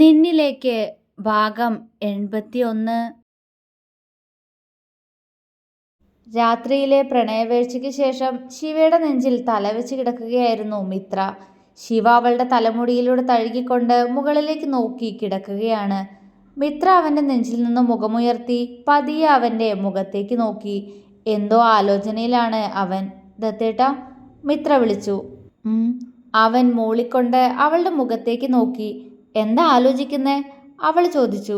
നിന്നിലേക്ക് ഭാഗം എൺപത്തിയൊന്ന്. രാത്രിയിലെ പ്രണയവേഴ്ചയ്ക്ക് ശേഷം ശിവയുടെ നെഞ്ചിൽ തലവെച്ച് കിടക്കുകയായിരുന്നു മിത്ര. ശിവ അവളുടെ തലമുടിയിലൂടെ തഴുകിക്കൊണ്ട് മുകളിലേക്ക് നോക്കി കിടക്കുകയാണ്. മിത്ര അവന്റെ നെഞ്ചിൽ നിന്ന് മുഖമുയർത്തി പതിയെ അവന്റെ മുഖത്തേക്ക് നോക്കി. എന്തോ ആലോചനയിലാണ് അവൻ? ദത്തേട്ട മിത്ര വിളിച്ചു. അവൻ മൂളിക്കൊണ്ട് അവളുടെ മുഖത്തേക്ക് നോക്കി. എന്താ ആലോചിക്കുന്നേ? അവൾ ചോദിച്ചു.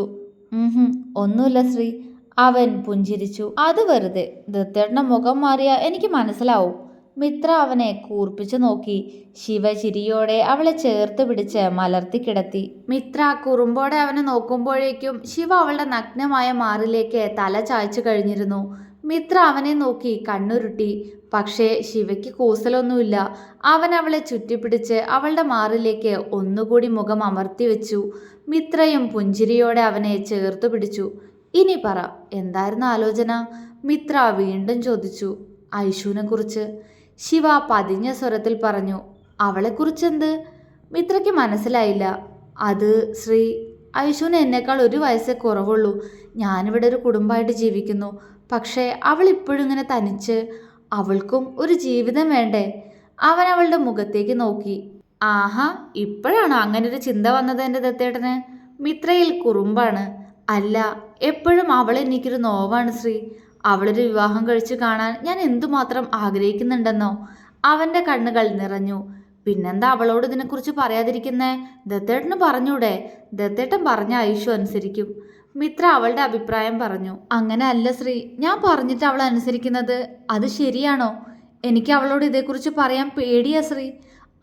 "ഉംഹും, ഒന്നുമില്ല ശ്രീ. അവൻ പുഞ്ചിരിച്ചു. അത് വെറുതെ. ദത്തേട്ടന്റെ മുഖം മാറിയ എനിക്ക് മനസ്സിലാവും. മിത്ര അവനെ കൂർപ്പിച്ചു നോക്കി. ശിവ ചിരിയോടെ അവളെ ചേർത്ത് പിടിച്ച് മലർത്തി കിടത്തി. മിത്ര കുറുമ്പോടെ അവനെ നോക്കുമ്പോഴേക്കും ശിവ അവളുടെ നഗ്നമായ മാറിലേക്ക് തല ചായ്ച്ചു കഴിഞ്ഞിരുന്നു. മിത്ര അവനെ നോക്കി കണ്ണുരുട്ടി. പക്ഷേ ശിവയ്ക്ക് കൂസലൊന്നുമില്ല. അവൻ അവളെ ചുറ്റിപ്പിടിച്ച് അവളുടെ മാറിലേക്ക് ഒന്നുകൂടി മുഖം അമർത്തി വെച്ചു. മിത്രയും പുഞ്ചിരിയോടെ അവനെ ചേർത്തു പിടിച്ചു. ഇനി പറ എന്തായിരുന്നു ആലോചന? മിത്ര വീണ്ടും ചോദിച്ചു. ഐഷുവിനെക്കുറിച്ച് ശിവ പതിഞ്ഞ സ്വരത്തിൽ പറഞ്ഞു. അവളെക്കുറിച്ചെന്ത്? മിത്രയ്ക്ക് മനസ്സിലായില്ല. അത് ശ്രീ ഐഷുവിന് എന്നേക്കാൾ ഒരു വയസ്സേ കുറവുള്ളൂ. ഞാനിവിടെ ഒരു കുടുംബമായിട്ട് ജീവിക്കുന്നു. പക്ഷേ അവൾ ഇപ്പോഴും ഇങ്ങനെ തനിച്ച് അവൾക്കും ഒരു ജീവിതം വേണ്ടേ? അവൻ അവളുടെ മുഖത്തേക്ക് നോക്കി. ആഹാ ഇപ്പോഴാണോ അങ്ങനെ ഒരു ചിന്ത വന്നത് എന്റെ ദത്തേട്ടന്? മിത്രയിൽ കുറുമ്പാണ്. അല്ല എപ്പോഴും അവൾ എനിക്കൊരു നോവാണ് ശ്രീ. അവളൊരു വിവാഹം കഴിച്ചു കാണാൻ ഞാൻ എന്തുമാത്രം ആഗ്രഹിക്കുന്നുണ്ടെന്നോ? അവന്റെ കണ്ണുകൾ നിറഞ്ഞു. പിന്നെന്താ അവളോട് ഇതിനെക്കുറിച്ച് പറയാതിരിക്കുന്നേ? ദത്തേട്ടന് പറഞ്ഞൂടെ? ദത്തേട്ടൻ പറഞ്ഞ ഐഷു അനുസരിക്കും മിത്ര അവളുടെ അഭിപ്രായം പറഞ്ഞു. അങ്ങനെ അല്ല ശ്രീ ഞാൻ പറഞ്ഞിട്ട് അവൾ അനുസരിക്കുന്നത് അത് ശരിയാണോ? എനിക്ക് അവളോട് ഇതേക്കുറിച്ച് പറയാൻ പേടിയാ ശ്രീ.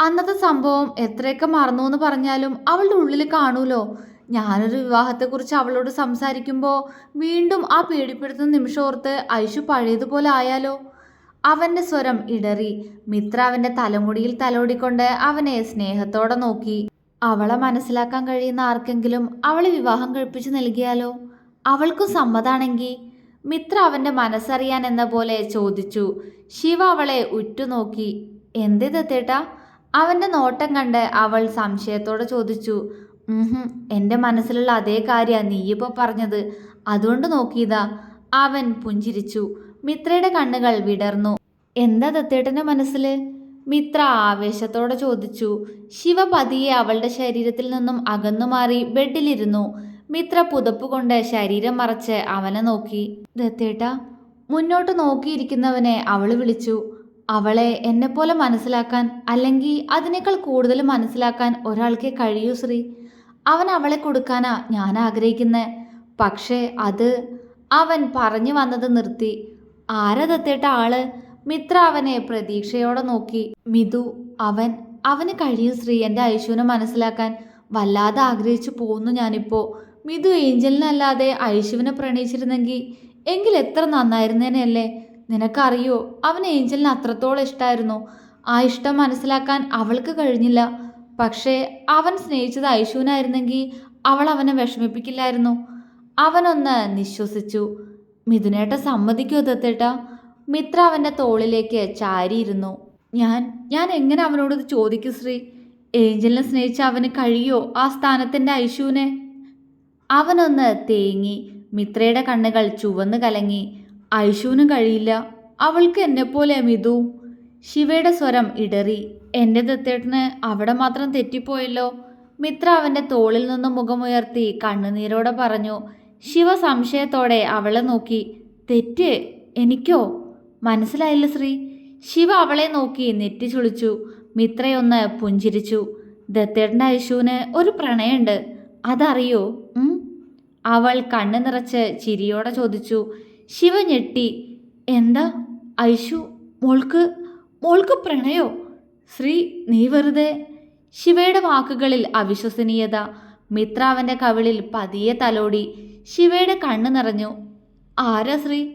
അന്നത്തെ സംഭവം എത്രയൊക്കെ മറന്നു എന്ന് പറഞ്ഞാലും അവളുടെ ഉള്ളിൽ കാണൂലോ? ഞാനൊരു വിവാഹത്തെക്കുറിച്ച് അവളോട് സംസാരിക്കുമ്പോൾ വീണ്ടും ആ പേടിപ്പെടുത്തുന്ന നിമിഷോർത്ത് ഐഷു പഴയതുപോലെ ആയാലോ? അവന്റെ സ്വരം ഇടറി. മിത്ര അവന്റെ തലമുടിയിൽ തലോടിക്കൊണ്ട് അവനെ സ്നേഹത്തോടെ നോക്കി. അവളെ മനസ്സിലാക്കാൻ കഴിയുന്ന ആർക്കെങ്കിലും അവളെ വിവാഹം കഴിപ്പിച്ചു നൽകിയാലോ? അവൾക്കും സമ്മതാണെങ്കിൽ മിത്ര അവന്റെ മനസ്സറിയാൻ എന്ന പോലെ ചോദിച്ചു. ശിവ അവളെ ഉറ്റുനോക്കി എന്തേ ദത്തേട്ടാ അവന്റെ നോട്ടം കണ്ട് അവൾ സംശയത്തോടെ ചോദിച്ചു എന്റെ മനസ്സിലുള്ള അതേ കാര്യമാണ് നീയിപ്പോൾ പറഞ്ഞത്. അതുകൊണ്ട് നോക്കിയതാ. അവൻ പുഞ്ചിരിച്ചു. മിത്രയുടെ കണ്ണുകൾ വിടർന്നു. എന്താ ദത്തേട്ടന്റെ മനസ്സിൽ മിത്ര ആവേശത്തോടെ ചോദിച്ചു ശിവ പതിയെ അവളുടെ ശരീരത്തിൽ നിന്നും അകന്നു മാറി ബെഡിലിരുന്നു മിത്ര പുതപ്പുകൊണ്ട് ശരീരം മറച്ച് അവനെ നോക്കി. ദത്തേട്ട മുന്നോട്ട് നോക്കിയിരിക്കുന്നവനെ അവൾ വിളിച്ചു. അവളെ എന്നെപ്പോലെ മനസ്സിലാക്കാൻ അല്ലെങ്കിൽ അതിനേക്കാൾ കൂടുതൽ മനസ്സിലാക്കാൻ ഒരാൾക്ക് കഴിയൂ ശ്രീ. അവൻ അവളെ കൊടുക്കാനാ ഞാൻ ആഗ്രഹിക്കുന്നത് പക്ഷേ അത് അവൻ പറഞ്ഞു വന്നത് നിർത്തി. ആരാ ദത്തേട്ട ആൾ? മിത്ര അവനെ പ്രതീക്ഷയോടെ നോക്കി. മിതു അവൻ അവന് കഴിയും ശ്രീ എന്റെ ഐശുവിനെ മനസ്സിലാക്കാൻ വല്ലാതെ ആഗ്രഹിച്ചു പോകുന്നു ഞാനിപ്പോ. മിതു ഏഞ്ചലിനല്ലാതെ ഐശുവിനെ പ്രണയിച്ചിരുന്നെങ്കിൽ എങ്കിൽ എത്ര നന്നായിരുന്നേനല്ലേ നിനക്കറിയോ അവൻ ഏഞ്ചലിന് അത്രത്തോളം ഇഷ്ടമായിരുന്നു ആ ഇഷ്ടം മനസ്സിലാക്കാൻ അവൾക്ക് കഴിഞ്ഞില്ല. പക്ഷേ അവൻ സ്നേഹിച്ചത് ഐശുവിനായിരുന്നെങ്കിൽ അവൾ അവനെ വിഷമിപ്പിക്കില്ലായിരുന്നു. അവനൊന്ന് നിശ്വസിച്ചു. മിഥുനേട്ട സമ്മതിക്കോ ദത്തേട്ട? മിത്ര അവന്റെ തോളിലേക്ക് ചാരിയിരുന്നു. ഞാൻ ഞാൻ എങ്ങനെ അവനോട് ചോദിക്കും ശ്രീ? ഏഞ്ചലിനെ സ്നേഹിച്ച അവന് കഴിയോ ആ സ്ഥാനത്തിന്റെ ഐശുവിനെ? അവനൊന്ന് തേങ്ങി മിത്രയുടെ കണ്ണുകൾ ചുവന്ന് കലങ്ങി. ഐശുവിനും കഴിയില്ല. അവൾക്ക് എന്നെപ്പോലെ മിതു. ശിവയുടെ സ്വരം ഇടറി. എന്റെ ദത്തേട്ടന് അവിടെ മാത്രം തെറ്റിപ്പോയല്ലോ. മിത്ര അവന്റെ തോളിൽ നിന്ന് മുഖമുയർത്തി കണ്ണുനീരോടെ പറഞ്ഞു. ശിവ സംശയത്തോടെ അവളെ നോക്കി. തെറ്റ്? എനിക്കോ? മനസ്സിലായില്ല ശ്രീ. ശിവ അവളെ നോക്കി നെറ്റി ചുളിച്ചു മിത്രയൊന്ന് പുഞ്ചിരിച്ചു. ദത്തേട്ടന്റെ ഐശുവിന് ഒരു പ്രണയമുണ്ട്. അതറിയോ? അവൾ കണ്ണു നിറച്ച് ചിരിയോടെ ചോദിച്ചു. ശിവ ഞെട്ടി. എന്താ? ഐശു മോൾക്ക് മോൾക്ക് പ്രണയോ? ശ്രീ നീ വെറുതെ? ശിവയുടെ വാക്കുകളിൽ അവിശ്വസനീയത. മിത്ര അവന്റെ കവിളിൽ പതിയെ തലോടി. ശിവയുടെ കണ്ണു നിറഞ്ഞു. ആരാ ശ്രീ?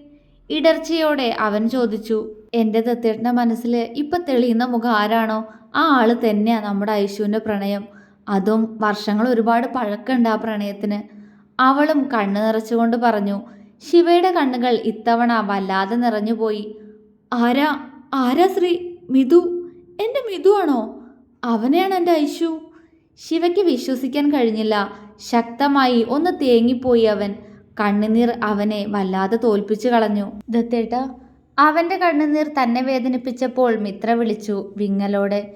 ഇടർച്ചയോടെ അവൻ ചോദിച്ചു എന്റെ ദത്തേട്ടന്റെ മനസ്സിൽ ഇപ്പം തെളിയുന്ന മുഖം ആരാണോ? ആ ആൾ തന്നെയാ നമ്മുടെ ഐശുവിന്റെ പ്രണയം. അതും വർഷങ്ങൾ ഒരുപാട് പഴക്കമുണ്ട് ആ പ്രണയത്തിന്. അവളും കണ്ണു നിറച്ചുകൊണ്ട് പറഞ്ഞു ശിവയുടെ കണ്ണുകൾ ഇത്തവണ വല്ലാതെ നിറഞ്ഞുപോയി ആരാ? ആരാ ശ്രീ? മിഥു? എന്റെ മിഥു ആണോ? അവനെയാണ് എന്റെ ഐശു. ശിവയ്ക്ക് വിശ്വസിക്കാൻ കഴിഞ്ഞില്ല. ശക്തമായി ഒന്ന് തേങ്ങിപ്പോയി അവൻ. കണ്ണുനീർ അവനെ വല്ലാതെ തോൽപ്പിച്ചു കളഞ്ഞു. ദത്തേട്ട അവന്റെ കണ്ണുനീർ തന്നെ വേദനിപ്പിച്ചപ്പോൾ മിത്ര വിളിച്ചു വിങ്ങലോടെ.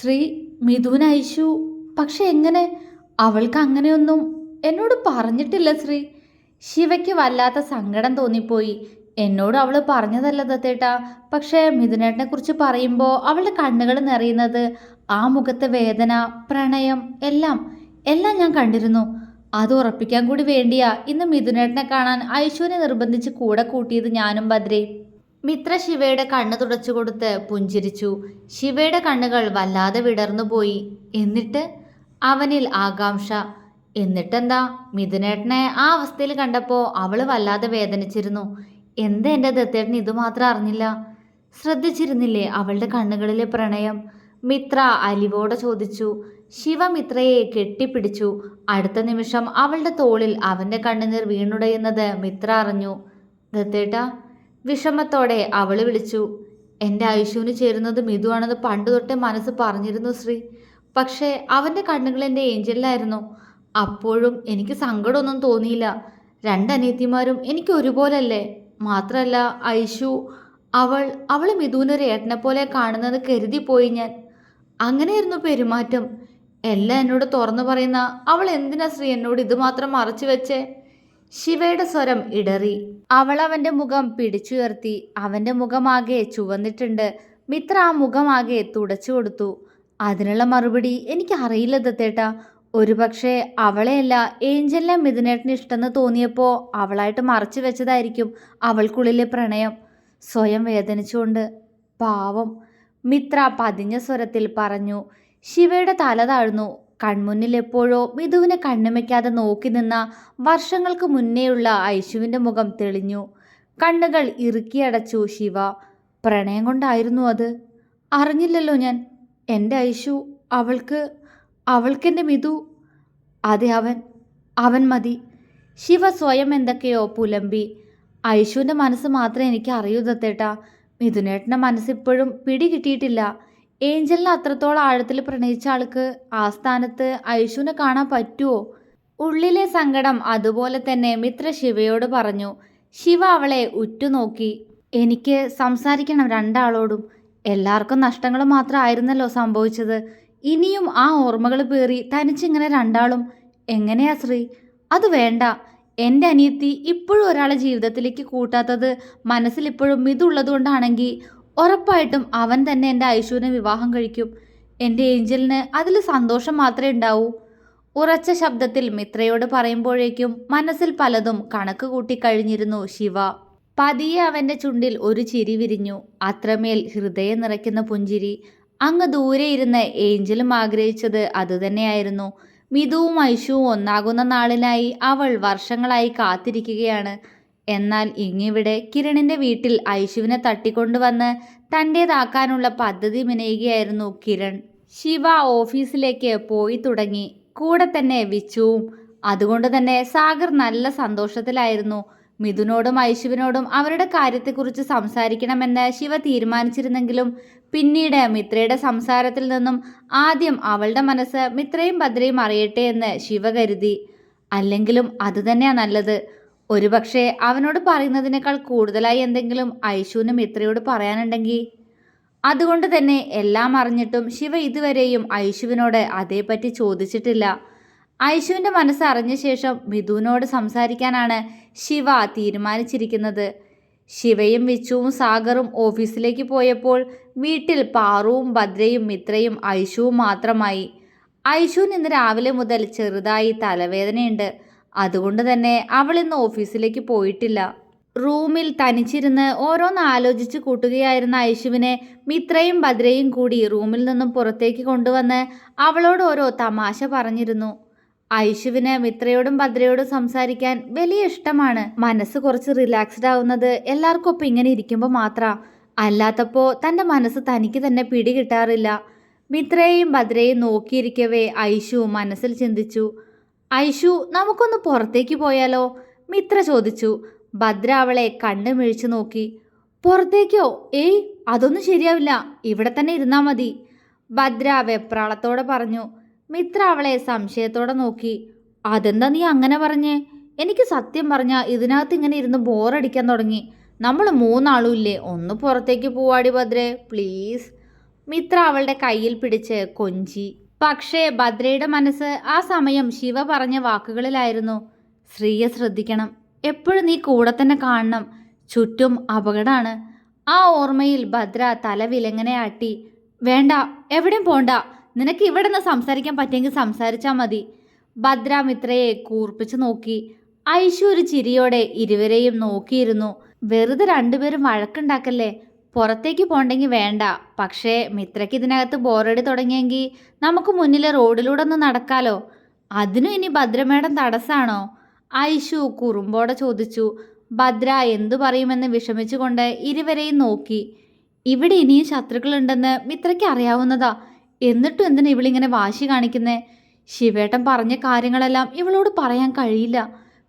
ശ്രീ മിഥുൻ ഐഷു പക്ഷെ എങ്ങനെ? അവൾക്ക് അങ്ങനെയൊന്നും എന്നോട് പറഞ്ഞിട്ടില്ല ശ്രീ. ശിവയ്ക്ക് വല്ലാത്ത സങ്കടം തോന്നിപ്പോയി. എന്നോട് അവൾ പറഞ്ഞതല്ല ദത്തേട്ടാ പക്ഷേ മിഥുനേട്ടനെ കുറിച്ച് പറയുമ്പോൾ അവളുടെ കണ്ണുകൾ നിറയുന്നത് ആ മുഖത്തെ വേദന പ്രണയം എല്ലാം എല്ലാം ഞാൻ കണ്ടിരുന്നു. അത് ഉറപ്പിക്കാൻ കൂടി വേണ്ടിയാ ഇന്ന് മിഥുനേട്ടനെ കാണാൻ ഐശ്വര്യ നിർബന്ധിച്ച് കൂടെ കൂട്ടിയത് ഞാനും ബദ്രി മിത്ര ശിവയുടെ കണ്ണ് തുടച്ചു കൊടുത്ത് പുഞ്ചിരിച്ചു. ശിവയുടെ കണ്ണുകൾ വല്ലാതെ വിടർന്നുപോയി എന്നിട്ട്? അവനിൽ ആകാംക്ഷ. എന്നിട്ടെന്താ? മിഥുനേട്ടനെ ആ അവസ്ഥയിൽ കണ്ടപ്പോൾ അവൾ വല്ലാതെ വേദനിച്ചിരുന്നു. എന്താ എന്റെ ദത്തേട്ടൻ ഇത് മാത്രം അറിഞ്ഞില്ല? ശ്രദ്ധിച്ചിരുന്നില്ലേ അവളുടെ കണ്ണുകളിലെ പ്രണയം? മിത്ര അലിവോടെ ചോദിച്ചു. ശിവ മിത്രയെ കെട്ടിപ്പിടിച്ചു. അടുത്ത നിമിഷം അവളുടെ തോളിൽ അവന്റെ കണ്ണുനീർ വീണുടയുന്നത് മിത്ര അറിഞ്ഞു. ദത്തേട്ട വിഷമത്തോടെ അവൾ വിളിച്ചു. എന്റെ ഐശുവിന് ചേരുന്നത് മിതുവാണെന്ന് പണ്ട് തൊട്ടേ മനസ്സ് പറഞ്ഞിരുന്നു ശ്രീ. പക്ഷേ അവന്റെ കണ്ണുകൾ എന്റെ ഏഞ്ചലിലായിരുന്നു. അപ്പോഴും എനിക്ക് സങ്കടമൊന്നും തോന്നിയില്ല. രണ്ടനിയത്തിമാരും എനിക്ക് ഒരുപോലല്ലേ? മാത്രമല്ല ഐശു അവൾ അവൾ മിഥുവിനൊരു ഏട്ടനെ പോലെ കാണുന്നത് കരുതിപ്പോയി ഞാൻ. അങ്ങനെയായിരുന്നു പെരുമാറ്റം. എല്ലാം എന്നോട് തുറന്നു പറയുന്ന അവൾ എന്തിനാ ശ്രീ എന്നോട് ഇത് മാത്രം മറച്ചു വെച്ചേ? ശിവയുടെ സ്വരം ഇടറി. അവൾ അവന്റെ മുഖം പിടിച്ചുയർത്തി. അവന്റെ മുഖമാകെ ചുവന്നിട്ടുണ്ട്. മിത്ര ആ മുഖമാകെ തുടച്ചു കൊടുത്തു. അതിനുള്ള മറുപടി എനിക്ക് അറിയില്ല ദത്തേട്ടാ ഒരുപക്ഷെ അവളെയല്ല ഏഞ്ചലിനെ മിഥുനേട്ടന് ഇഷ്ടമെന്ന് തോന്നിയപ്പോൾ അവളായിട്ട് മറച്ചു വെച്ചതായിരിക്കും അവൾക്കുള്ളിലെ പ്രണയം. സ്വയം വേദനിച്ചുകൊണ്ട്. പാവം. മിത്ര പതിഞ്ഞ സ്വരത്തിൽ പറഞ്ഞു. ശിവയുടെ തല താഴ്ന്നു. കൺമുന്നിൽ എപ്പോഴോ മിഥുവിനെ കണ്ണുമയ്ക്കാതെ നോക്കി നിന്ന വർഷങ്ങൾക്ക് മുന്നേയുള്ള ഐശുവിന്റെ മുഖം തെളിഞ്ഞു. കണ്ണുകൾ ഇറുക്കിയടച്ചു ശിവ. പ്രണയം കൊണ്ടായിരുന്നു അത്. അറിഞ്ഞില്ലല്ലോ ഞാൻ. എന്റെ ഐശു അവൾക്ക് അവൾക്കെന്റെ മിഥു. അതെ അവൻ അവൻ മതി. ശിവ സ്വയം എന്തൊക്കെയോ പുലമ്പി. ഐശുവിന്റെ മനസ്സ് മാത്രമേ എനിക്ക് അറിയൂ ദത്തേട്ടാ. മിഥുനേട്ടന്റെ മനസ്സിപ്പോഴും പിടി കിട്ടിയിട്ടില്ല ഏഞ്ചലിനെ അത്രത്തോളം ആഴത്തിൽ പ്രണയിച്ച ആൾക്ക് ആ സ്ഥാനത്ത് ഐശുവിനെ കാണാൻ പറ്റുമോ ഉള്ളിലെ സങ്കടം അതുപോലെ തന്നെ മിത്ര ശിവയോട് പറഞ്ഞു ശിവ അവളെ ഉറ്റുനോക്കി. എനിക്ക് സംസാരിക്കണം രണ്ടാളോടും. എല്ലാവർക്കും നഷ്ടങ്ങൾ മാത്രമായിരുന്നല്ലോ സംഭവിച്ചത്. ഇനിയും ആ ഓർമ്മകൾ പേറി തനിച്ചിങ്ങനെ രണ്ടാളും എങ്ങനെയാ ശ്രീ? അത് വേണ്ട. എന്റെ അനിയത്തി ഇപ്പോഴും ഒരാളെ ജീവിതത്തിലേക്ക് കൂട്ടാത്തത് മനസ്സിലിപ്പോഴും ഇതുള്ളതുകൊണ്ടാണെങ്കിൽ ഇതുള്ളത് കൊണ്ടാണെങ്കിൽ ഉറപ്പായിട്ടും അവൻ തന്നെ എന്റെ ഐശുവിനെ വിവാഹം കഴിക്കും. എന്റെ ഏഞ്ചലിന് അതിൽ സന്തോഷം മാത്രമേ ഉണ്ടാവൂ. ഉറച്ച ശബ്ദത്തിൽ മിത്രയോട് പറയുമ്പോഴേക്കും മനസ്സിൽ പലതും കണക്ക് കൂട്ടി കഴിഞ്ഞിരുന്നു ശിവ. പതിയെ അവന്റെ ചുണ്ടിൽ ഒരു ചിരി വിരിഞ്ഞു. അത്രമേൽ ഹൃദയം നിറയ്ക്കുന്ന പുഞ്ചിരി. അങ്ങ് ദൂരെ ഇരുന്ന് ഏഞ്ചലും ആഗ്രഹിച്ചത് അതുതന്നെയായിരുന്നു. മിതുവും ഐശുവും ഒന്നാകുന്ന നാളിനായി അവൾ വർഷങ്ങളായി കാത്തിരിക്കുകയാണ്. എന്നാൽ ഇങ്ങിവിടെ കിരണിന്റെ വീട്ടിൽ ഐശുവിനെ തട്ടിക്കൊണ്ടുവന്ന് തന്റേതാക്കാനുള്ള പദ്ധതി മെനയുകയായിരുന്നു കിരൺ. ശിവ ഓഫീസിലേക്ക് പോയി തുടങ്ങി. കൂടെ തന്നെ വിച്ചുവും. അതുകൊണ്ട് തന്നെ സാഗർ നല്ല സന്തോഷത്തിലായിരുന്നു. മിഥുനോടും ഐശുവിനോടും അവരുടെ കാര്യത്തെക്കുറിച്ച് സംസാരിക്കണമെന്ന് ശിവ തീരുമാനിച്ചിരുന്നെങ്കിലും പിന്നീട് മിത്രയുടെ സംസാരത്തിൽ നിന്നും ആദ്യം അവളുടെ മനസ്സ് മിത്രയും ഭദ്രയും അറിയട്ടെ എന്ന് ശിവ കരുതി. അല്ലെങ്കിലും അതുതന്നെയാ നല്ലത്. ഒരുപക്ഷെ അവനോട് പറയുന്നതിനേക്കാൾ കൂടുതലായി എന്തെങ്കിലും ഐശുവിന് മിത്രയോട് പറയാനുണ്ടെങ്കിൽ? അതുകൊണ്ട് തന്നെ എല്ലാം അറിഞ്ഞിട്ടും ശിവ ഇതുവരെയും ഐശുവിനോട് അതേപ്പറ്റി ചോദിച്ചിട്ടില്ല. ഐശുവിന്റെ മനസ്സ് അറിഞ്ഞ ശേഷം മിഥുവിനോട് സംസാരിക്കാനാണ് ശിവ തീരുമാനിച്ചിരിക്കുന്നത്. ശിവയും വിച്ചുവും സാഗറും ഓഫീസിലേക്ക് പോയപ്പോൾ വീട്ടിൽ പാറുവും ഭദ്രയും മിത്രയും ഐശുവും മാത്രമായി. ഐശുവിന് ഇന്ന് രാവിലെ മുതൽ ചെറുതായി തലവേദനയുണ്ട്. അതുകൊണ്ട് തന്നെ അവൾ ഇന്ന് ഓഫീസിലേക്ക് പോയിട്ടില്ല. റൂമിൽ തനിച്ചിരുന്ന് ഓരോന്ന് ആലോചിച്ച് കൂട്ടുകയായിരുന്ന ഐശുവിനെ മിത്രയും ഭദ്രയും കൂടി റൂമിൽ നിന്നും പുറത്തേക്ക് കൊണ്ടുവന്ന് അവളോട് ഓരോ തമാശ പറഞ്ഞിരുന്നു. ഐശുവിന് മിത്രയോടും ഭദ്രയോടും സംസാരിക്കാൻ വലിയ ഇഷ്ടമാണ്. മനസ്സ് കുറച്ച് റിലാക്സ്ഡ് ആവുന്നത് എല്ലാവർക്കും ഒപ്പം ഇങ്ങനെ ഇരിക്കുമ്പോൾ മാത്രം. അല്ലാത്തപ്പോൾ തന്റെ മനസ്സ് തനിക്ക് തന്നെ പിടി കിട്ടാറില്ല മിത്രയെയും ഭദ്രയെയും നോക്കിയിരിക്കവേ ഐഷു മനസ്സിൽ ചിന്തിച്ചു. ഐഷു നമുക്കൊന്ന് പുറത്തേക്ക് പോയാലോ? മിത്ര ചോദിച്ചു. ഭദ്ര അവളെ കണ്ണു മിഴിച്ചു നോക്കി. പുറത്തേക്കോ? ഏയ് അതൊന്നും ശരിയാവില്ല. ഇവിടെ തന്നെ ഇരുന്നാ മതി. ഭദ്ര വെപ്രാളത്തോടെ പറഞ്ഞു. മിത്ര അവളെ സംശയത്തോടെ നോക്കി. അതെന്താ നീ അങ്ങനെ പറഞ്ഞേ? എനിക്ക് സത്യം പറഞ്ഞാൽ ഇതിനകത്ത് ഇങ്ങനെ ഇരുന്ന് ബോറടിക്കാൻ തുടങ്ങി. നമ്മൾ മൂന്നാളും ഇല്ലേ? ഒന്ന് പുറത്തേക്ക് പോവാടി ഭദ്രേ പ്ലീസ്. മിത്ര അവളുടെ കയ്യിൽ പിടിച്ച് കൊഞ്ചി. പക്ഷേ ഭദ്രയുടെ മനസ്സ് ആ സമയം ശിവ പറഞ്ഞ വാക്കുകളിലായിരുന്നു. ശ്രീയെ ശ്രദ്ധിക്കണം. എപ്പോഴും നീ കൂടെ തന്നെ കാണണം. ചുറ്റും അപകടമാണ്. ആ ഓർമ്മയിൽ ഭദ്ര തല വിലങ്ങനെ ആട്ടി വേണ്ട എവിടെയും പോണ്ട. നിനക്ക് ഇവിടെ നിന്ന് സംസാരിക്കാൻ പറ്റിയെങ്കിൽ സംസാരിച്ചാൽ മതി. ഭദ്ര മിത്രയെ കൂർപ്പിച്ച് നോക്കി. ഐശു ഒരു ചിരിയോടെ ഇരുവരെയും നോക്കിയിരുന്നു. വെറുതെ രണ്ടുപേരും വഴക്കുണ്ടാക്കല്ലേ? പുറത്തേക്ക് പോണ്ടെങ്കിൽ വേണ്ട. പക്ഷേ മിത്രയ്ക്ക് ഇതിനകത്ത് ബോറടി തുടങ്ങിയെങ്കിൽ നമുക്ക് മുന്നിലെ റോഡിലൂടെ ഒന്ന് നടക്കാലോ? അതിനും ഇനി ഭദ്രമേടം തടസ്സാണോ? ഐഷു കുറുമ്പോടെ ചോദിച്ചു. ഭദ്ര എന്തു പറയുമെന്ന് വിഷമിച്ചുകൊണ്ട് ഇരുവരെയും നോക്കി. ഇവിടെ ഇനിയും ശത്രുക്കളുണ്ടെന്ന് മിത്രയ്ക്ക് അറിയാവുന്നതാ. എന്നിട്ടും എന്തിനാ ഇവളിങ്ങനെ വാശി കാണിക്കുന്നേ? ശിവേട്ടൻ പറഞ്ഞ കാര്യങ്ങളെല്ലാം ഇവളോട് പറയാൻ കഴിയില്ല.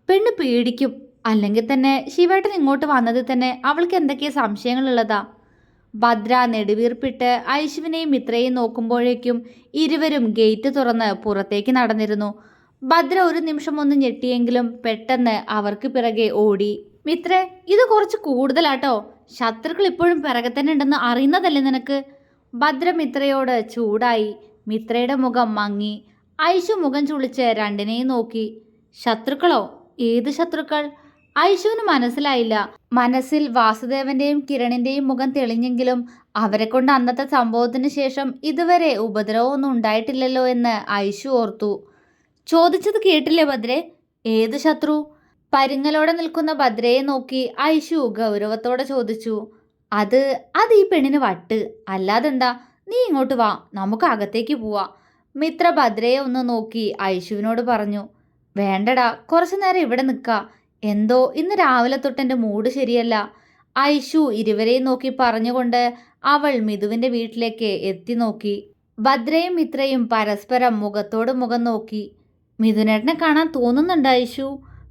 പെണ്ണ് പേടിക്കും. അല്ലെങ്കിൽ തന്നെ ശിവേട്ടൻ ഇങ്ങോട്ട് വന്നതിൽ തന്നെ അവൾക്ക് എന്തൊക്കെയാ സംശയങ്ങളുള്ളതാ? ഭദ്ര നെടുവീർപ്പിട്ട് ഐശുവിനെയും മിത്രയെയും നോക്കുമ്പോഴേക്കും ഇരുവരും ഗേറ്റ് തുറന്ന് പുറത്തേക്ക് നടന്നിരുന്നു. ഭദ്ര ഒരു നിമിഷം ഒന്ന് ഞെട്ടിയെങ്കിലും പെട്ടെന്ന് അവർക്ക് പിറകെ ഓടി. മിത്രേ ഇത് കുറച്ച് കൂടുതലാട്ടോ. ശത്രുക്കൾ ഇപ്പോഴും പിറകെ തന്നെ ഉണ്ടെന്ന് അറിയുന്നതല്ലേ നിനക്ക്? ഭദ്ര മിത്രയോട് ചൂടായി മിത്രയുടെ മുഖം മങ്ങി. ഐശു മുഖം ചുളിച്ച് രണ്ടിനെയും നോക്കി. ശത്രുക്കളോ? ഏത് ശത്രുക്കൾ? ഐശുവിന് മനസ്സിലായില്ല. മനസ്സിൽ വാസുദേവന്റെയും കിരണിന്റെയും മുഖം തെളിഞ്ഞെങ്കിലും അവരെ കൊണ്ട് അന്നത്തെ സംഭവത്തിന് ശേഷം ഇതുവരെ ഉപദ്രവമൊന്നും ഉണ്ടായിട്ടില്ലല്ലോ എന്ന് ഐശു ഓർത്തു. ചോദിച്ചത് കേട്ടില്ലേ ഭദ്രെ? ഏത് ശത്രു? പരിങ്ങലോടെ നിൽക്കുന്ന ഭദ്രയെ നോക്കി ഐശു ഗൗരവത്തോടെ ചോദിച്ചു. അത് അത് ഈ പെണ്ണിന് വട്ട്. അല്ലാതെന്താ? നീ ഇങ്ങോട്ട് വാ. നമുക്ക് അകത്തേക്ക് പോവാ. മിത്ര ഭദ്രയെ ഒന്ന് നോക്കി ഐശുവിനോട് പറഞ്ഞു. വേണ്ടടാ കുറച്ചു നേരം ഇവിടെ നിൽക്ക. എന്തോ ഇന്ന് രാവിലെ തൊട്ട് എന്റെ മൂഡ് ശരിയല്ല. ഐഷു ഇരുവരെയും നോക്കി പറഞ്ഞുകൊണ്ട് അവൾ മിഥുവിന്റെ വീട്ടിലേക്ക് എത്തി നോക്കി. ഭദ്രയും മിത്രയും പരസ്പരം മുഖത്തോട് മുഖം നോക്കി. മിഥുനേട്ടനെ കാണാൻ തോന്നുന്നുണ്ട് ഐഷു?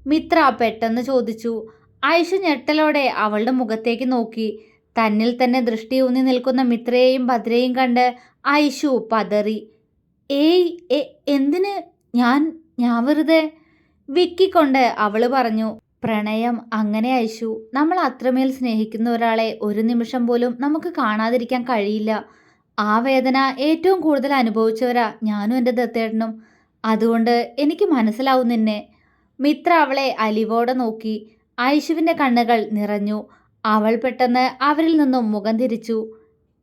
മിത്ര പെട്ടെന്ന് ചോദിച്ചു. ഐഷു ഞെട്ടലോടെ അവളുടെ മുഖത്തേക്ക് നോക്കി. തന്നിൽ തന്നെ ദൃഷ്ടി ഊന്നി നിൽക്കുന്ന മിത്രയെയും ഭദ്രയെയും കണ്ട് ഐഷു പതറി. ഏയ് എന്തിന്? ഞാൻ ഞാൻ വെറുതെ വിക്കിക്കൊണ്ട് അവൾ പറഞ്ഞു പ്രണയം അങ്ങനെ അയച്ചു. നമ്മൾ അത്രമേൽ സ്നേഹിക്കുന്ന ഒരാളെ ഒരു നിമിഷം പോലും നമുക്ക് കാണാതിരിക്കാൻ കഴിയില്ല. ആ വേദന ഏറ്റവും കൂടുതൽ അനുഭവിച്ചവരാ ഞാനും എന്റെ ദത്തേട്ടനും. അതുകൊണ്ട് എനിക്ക് മനസ്സിലാവും നിന്നെ. മിത്ര അവളെ അലിവോടെ നോക്കി. ഐഷുവിന്റെ കണ്ണുകൾ നിറഞ്ഞു. അവൾ പെട്ടെന്ന് അവരിൽ നിന്നും മുഖം തിരിച്ചു.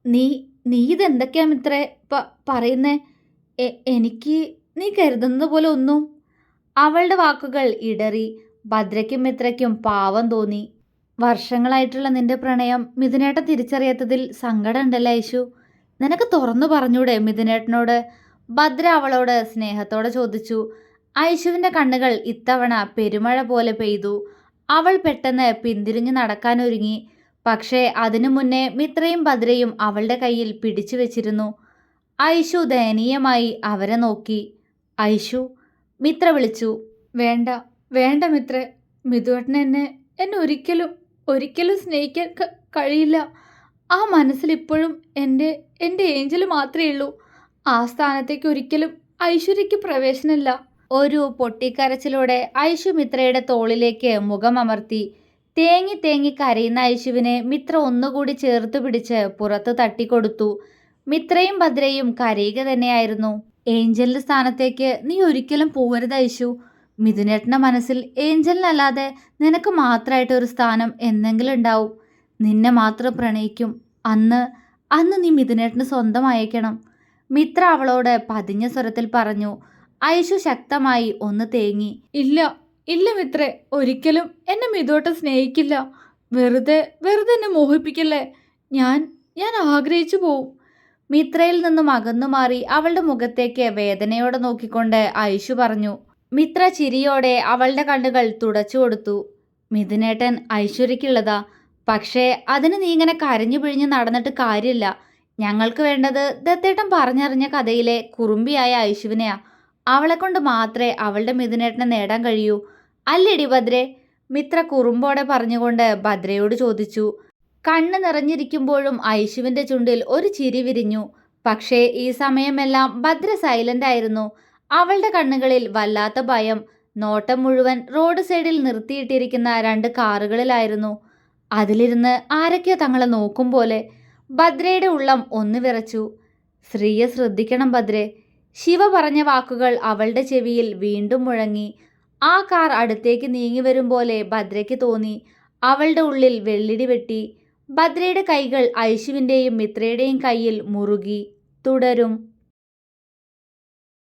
നീ നീ ഇതെന്തൊക്കെയാ മിത്രേ പറയുന്നേ? എനിക്ക് നീ കരുതുന്നത് പോലെ ഒന്നും അവളുടെ വാക്കുകൾ ഇടറി. ഭദ്രയ്ക്കും മിത്രയ്ക്കും പാവം തോന്നി. വർഷങ്ങളായിട്ടുള്ള നിന്റെ പ്രണയം മിഥുനേട്ടൻ തിരിച്ചറിയാത്തതിൽ സങ്കടമുണ്ടല്ലേ ഐശു നിനക്ക് തുറന്നു പറഞ്ഞൂടെ മിഥുനേട്ടനോട്? ഭദ്ര അവളോട് സ്നേഹത്തോടെ ചോദിച്ചു. ഐശുവിന്റെ കണ്ണുകൾ ഇത്തവണ പെരുമഴ പോലെ പെയ്തു. അവൾ പെട്ടെന്ന് പിന്തിരിഞ്ഞു നടക്കാനൊരുങ്ങി പക്ഷേ അതിനു മുന്നേ മിത്രയും ഭദ്രയും അവളുടെ കയ്യിൽ പിടിച്ചു വെച്ചിരുന്നു. ഐഷു ദയനീയമായി അവരെ നോക്കി. ഐഷു മിത്ര വിളിച്ചു. വേണ്ട വേണ്ട മിത്ര. മിഥുവേട്ടൻ എന്നെ എന്നെ ഒരിക്കലും ഒരിക്കലും സ്നേഹിക്കാൻ കഴിയില്ല. ആ മനസ്സിൽ ഇപ്പോഴും എന്റെ എന്റെ ഏഞ്ചൽ മാത്രമേ ഉള്ളൂ. ആ സ്ഥാനത്തേക്ക് ഒരിക്കലും ഐശ്വര്യയ്ക്ക് പ്രവേശനമില്ല. ഒരു പൊട്ടിക്കരച്ചിലൂടെ ഐശു മിത്രയുടെ തോളിലേക്ക് മുഖമമർത്തി തേങ്ങി തേങ്ങി കരയുന്ന ഐശുവിനെ മിത്ര ഒന്നുകൂടി ചേർത്ത് പിടിച്ച് പുറത്ത് തട്ടിക്കൊടുത്തു. മിത്രയും ഭദ്രയും കരയുക തന്നെയായിരുന്നു. ഏഞ്ചലിന്റെ സ്ഥാനത്തേക്ക് നീ ഒരിക്കലും പോവരുത് ഐശു മിഥുനേട്ടന്റെ മനസ്സിൽ ഏഞ്ചലിനല്ലാതെ നിനക്ക് മാത്രമായിട്ട് ഒരു സ്ഥാനം എന്തെങ്കിലും ഉണ്ടാവും. നിന്നെ മാത്രം പ്രണയിക്കും. അന്ന് അന്ന് നീ മിഥുനേട്ടന് സ്വന്തമായേക്കണം. മിത്ര അവളോട് പതിഞ്ഞ സ്വരത്തിൽ പറഞ്ഞു ഐഷു ശക്തമായി ഒന്ന് തേങ്ങി. ഇല്ല ഇല്ല മിത്രേ ഒരിക്കലും എന്നെ മിഥുവട്ടം സ്നേഹിക്കില്ല. വെറുതെ വെറുതെ എന്നെ മോഹിപ്പിക്കല്ലേ? ഞാൻ ഞാൻ ആഗ്രഹിച്ചു പോവും. മിത്രയിൽ നിന്നും അകന്നു മാറി അവളുടെ മുഖത്തേക്ക് വേദനയോടെ നോക്കിക്കൊണ്ട് ഐഷു പറഞ്ഞു മിത്ര ചിരിയോടെ അവളുടെ കണ്ണുകൾ തുടച്ചു കൊടുത്തു. മിഥുനേട്ടൻ ഐശ്വര്യക്കുള്ളതാ. പക്ഷേ അതിന് നീ ഇങ്ങനെ കരഞ്ഞു പിഴിഞ്ഞ് നടന്നിട്ട് കാര്യമില്ല. ഞങ്ങൾക്ക് വേണ്ടത് ദത്തേട്ടൻ പറഞ്ഞറിഞ്ഞ കഥയിലെ കുറുമ്പിയായ ഐശുവിനെയാ. അവളെ കൊണ്ട് മാത്രമേ അവളുടെ മിഥുനേട്ടനെ നേടാൻ കഴിയൂ. അല്ലേടി ഭദ്രേ. മിത്ര കുറുമ്പോടെ പറഞ്ഞുകൊണ്ട് ഭദ്രയോട് ചോദിച്ചു കണ്ണ് നിറഞ്ഞിരിക്കുമ്പോഴും ഐശുവിന്റെ ചുണ്ടിൽ ഒരു ചിരി വിരിഞ്ഞു. പക്ഷേ ഈ സമയമെല്ലാം ഭദ്ര സൈലന്റ് ആയിരുന്നു. അവളുടെ കണ്ണുകളിൽ വല്ലാത്ത ഭയം. നോട്ടം മുഴുവൻ റോഡ് സൈഡിൽ നിർത്തിയിട്ടിരിക്കുന്ന രണ്ട് കാറുകളിലായിരുന്നു. അതിലിരുന്ന് ആരൊക്കെയോ തങ്ങളെ നോക്കും പോലെ ഭദ്രയുടെ ഉള്ളം ഒന്ന് വിറച്ചു. സ്ത്രീയെ ശ്രദ്ധിക്കണം ഭദ്രെ. ശിവ പറഞ്ഞ വാക്കുകൾ അവളുടെ ചെവിയിൽ വീണ്ടും മുഴങ്ങി. ആ കാർ അടുത്തേക്ക് നീങ്ങി വരും പോലെ ഭദ്രയ്ക്ക് തോന്നി. അവളുടെ ഉള്ളിൽ വെള്ളിടി വെട്ടി. ഭദ്രയുടെ കൈകൾ ഐശുവിന്റെയും മിത്രയുടെയും കയ്യിൽ മുറുകി തുടരും.